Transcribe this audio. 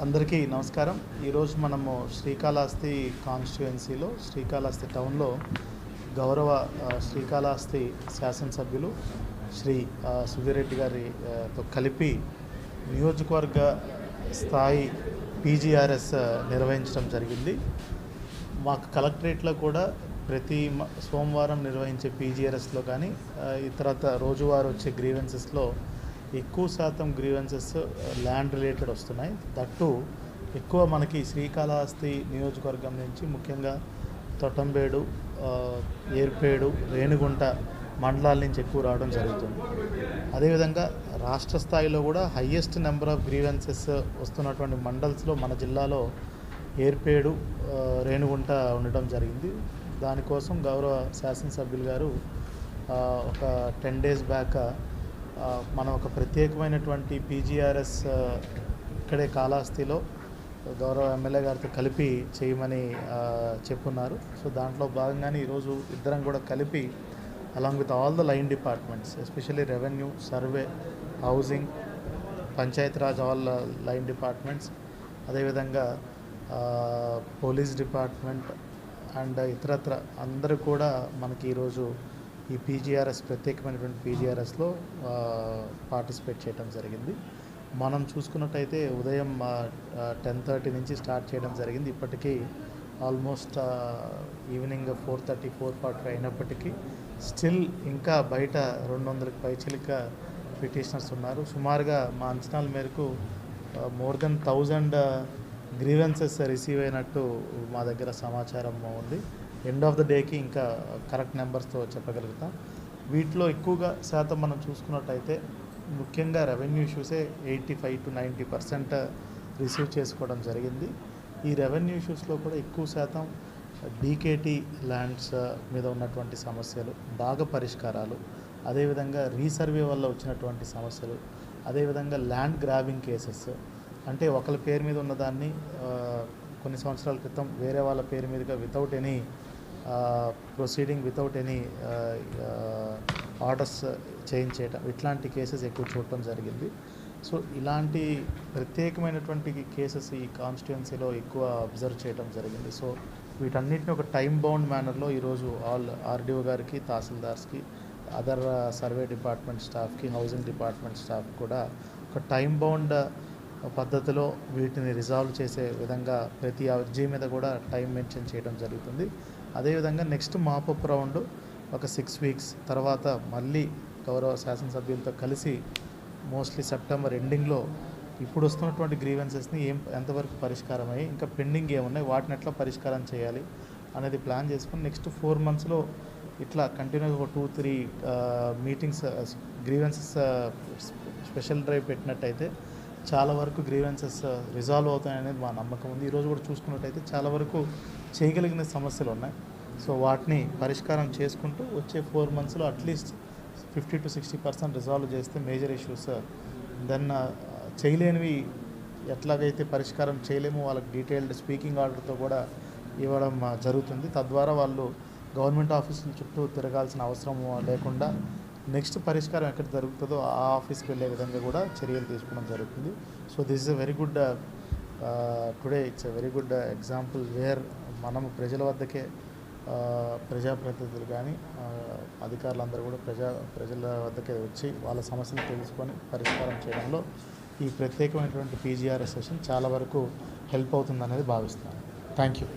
అందరికీ నమస్కారం. ఈరోజు మనము శ్రీకాళహస్తి కాన్స్టిట్యుయెన్సీలో శ్రీకాళహస్తి టౌన్లో గౌరవ శ్రీకాళహస్తి శాసనసభ్యులు శ్రీ సుధీరెడ్డి గారితో కలిపి నియోజకవర్గ స్థాయి పీజీఆర్ఎస్ నిర్వహించడం జరిగింది. మాకు కలెక్టరేట్లో కూడా ప్రతి మ- సోమవారం నిర్వహించే పీజీఆర్ఎస్లో కానీ ఇతరత రోజువారు వచ్చే గ్రీవెన్సెస్లో ఎక్కువ శాతం గ్రీవెన్సెస్ ల్యాండ్ రిలేటెడ్ వస్తున్నాయి. దట్టు ఎక్కువ మనకి శ్రీకాళహస్తి నియోజకవర్గం నుంచి ముఖ్యంగా తొట్టంబేడు ఏర్పేడు రేణిగుంట మండలాల నుంచి ఎక్కువ రావడం జరుగుతుంది. అదేవిధంగా రాష్ట్ర స్థాయిలో కూడా హయ్యెస్ట్ నెంబర్ ఆఫ్ గ్రీవెన్సెస్ వస్తున్నటువంటి మండల్స్లో మన జిల్లాలో ఏర్పేడు రేణుగుంట రేణిగుంట ఉండటం జరిగింది. దానికోసం గౌరవ శాసనసభ్యులు గారు ఒక టెన్ డేస్ బ్యాక్ మనం ఒక ప్రత్యేకమైనటువంటి పీజీఆర్ఎస్ ఇక్కడే కాళహస్తిలో గౌరవ ఎమ్మెల్యే గారితో కలిపి చేయమని చెప్పున్నారు. సో దాంట్లో భాగంగానే ఈరోజు ఇద్దరం కూడా కలిపి along with all the line departments especially revenue survey housing Panchayati Raj all line departments అదేవిధంగా పోలీస్ డిపార్ట్మెంట్ అండ్ ఇతరత్ర అందరూ కూడా మనకి ఈరోజు ఈ పీజీఆర్ఎస్ ప్రత్యేకమైనటువంటి పీజీఆర్ఎస్లో పార్టిసిపేట్ చేయడం జరిగింది. మనం చూసుకున్నట్టయితే ఉదయం టెన్ థర్టీ నుంచి స్టార్ట్ చేయడం జరిగింది. ఇప్పటికీ almost evening four thirty four forty అయినప్పటికీ స్టిల్ ఇంకా బయట రెండు వందలకి పైచిలిక పిటిషనర్స్ ఉన్నారు. సుమారుగా మా అంచనాల మేరకు more than thousand grievances receive అయినట్టు మా దగ్గర సమాచారం ఉంది. ఎండ్ ఆఫ్ ద డేకి ఇంకా కరెక్ట్ నెంబర్స్తో చెప్పగలుగుతాం. వీటిలో ఎక్కువగా శాతం మనం చూసుకున్నట్టయితే ముఖ్యంగా revenue ఇష్యూసే eighty five to ninety percent receive చేసుకోవడం జరిగింది. ఈ రెవెన్యూ ఇష్యూస్లో కూడా ఎక్కువ శాతం డీకేటీ ల్యాండ్స్ మీద ఉన్నటువంటి సమస్యలు బాగా పరిష్కారాలు అదేవిధంగా రీసర్వే వల్ల వచ్చినటువంటి సమస్యలు అదేవిధంగా ల్యాండ్ గ్రాబింగ్ కేసెస్ అంటే ఒకరి పేరు మీద ఉన్నదాన్ని కొన్ని సంవత్సరాల క్రితం వేరే వాళ్ళ పేరు మీదుగా without any proceeding without any orders change చేయటం. ఇట్లాంటి కేసెస్ ఎక్కువ చూడటం జరిగింది. సో ఇలాంటి ప్రత్యేకమైనటువంటి కేసెస్ ఈ కాన్స్టిట్యున్సీలో ఎక్కువ అబ్జర్వ్ చేయడం జరిగింది. సో వీటన్నిటిని ఒక టైం బౌండ్ మేనర్లో ఈరోజు ఆల్ ఆర్డీఓ గారికి తహసీల్దార్స్కి అదర్ సర్వే డిపార్ట్మెంట్ స్టాఫ్కి హౌసింగ్ డిపార్ట్మెంట్ స్టాఫ్ కూడా ఒక టైం బౌండ్ పద్ధతిలో వీటిని రిజాల్వ్ చేసే విధంగా ప్రతి అర్జీ మీద కూడా టైం మెన్షన్ చేయడం జరుగుతుంది. అదేవిధంగా నెక్స్ట్ మాపప్ రౌండ్ ఒక సిక్స్ వీక్స్ తర్వాత మళ్ళీ గౌరవ శాసనసభ్యులతో కలిసి మోస్ట్లీ సెప్టెంబర్ ఎండింగ్లో ఇప్పుడు వస్తున్నటువంటి గ్రీవెన్సెస్ని ఏం ఎంతవరకు పరిష్కారం అయ్యి ఇంకా పెండింగ్ ఏమున్నాయి వాటిని ఎట్లా పరిష్కారం చేయాలి అనేది ప్లాన్ చేసుకుని నెక్స్ట్ ఫోర్ మంత్స్లో ఇట్లా కంటిన్యూగా ఒక two three meetings grievances special drive పెట్టినట్టయితే చాలా వరకు గ్రీవెన్సెస్ రిజాల్వ్ uh, అవుతాయనేది మా నమ్మకం ఉంది. ఈరోజు కూడా చూసుకున్నట్టయితే చాలా వరకు చేయగలిగిన సమస్యలు ఉన్నాయి. సో వాటిని పరిష్కారం చేసుకుంటూ వచ్చే ఫోర్ మంత్స్లో at least fifty to sixty percent resolve చేస్తే మేజర్ ఇష్యూస్ దెన్ చేయలేనివి ఎట్లాగైతే పరిష్కారం చేయలేమో వాళ్ళకి డీటెయిల్డ్ స్పీకింగ్ ఆర్డర్తో కూడా ఇవ్వడం uh, జరుగుతుంది. తద్వారా వాళ్ళు గవర్నమెంట్ ఆఫీసుల చుట్టూ తిరగాల్సిన అవసరం uh, లేకుండా నెక్స్ట్ పరిష్కారం ఎక్కడ జరుగుతుందో ఆ ఆఫీస్కి వెళ్ళే విధంగా కూడా చర్యలు తీసుకోవడం జరుగుతుంది. So this is a very good today it's a very good example where మనము ప్రజల వద్దకే uh, ప్రజాప్రతినిధులు కానీ uh, అధికారులందరూ కూడా ప్రజా ప్రజల వద్దకే వచ్చి వాళ్ళ సమస్యలు తెలుసుకొని పరిష్కారం చేయడంలో ఈ ప్రత్యేకమైనటువంటి పీజీఆర్ఎస్ సెషన్ చాలా వరకు హెల్ప్ అవుతుందనేది భావిస్తున్నాను. Thank you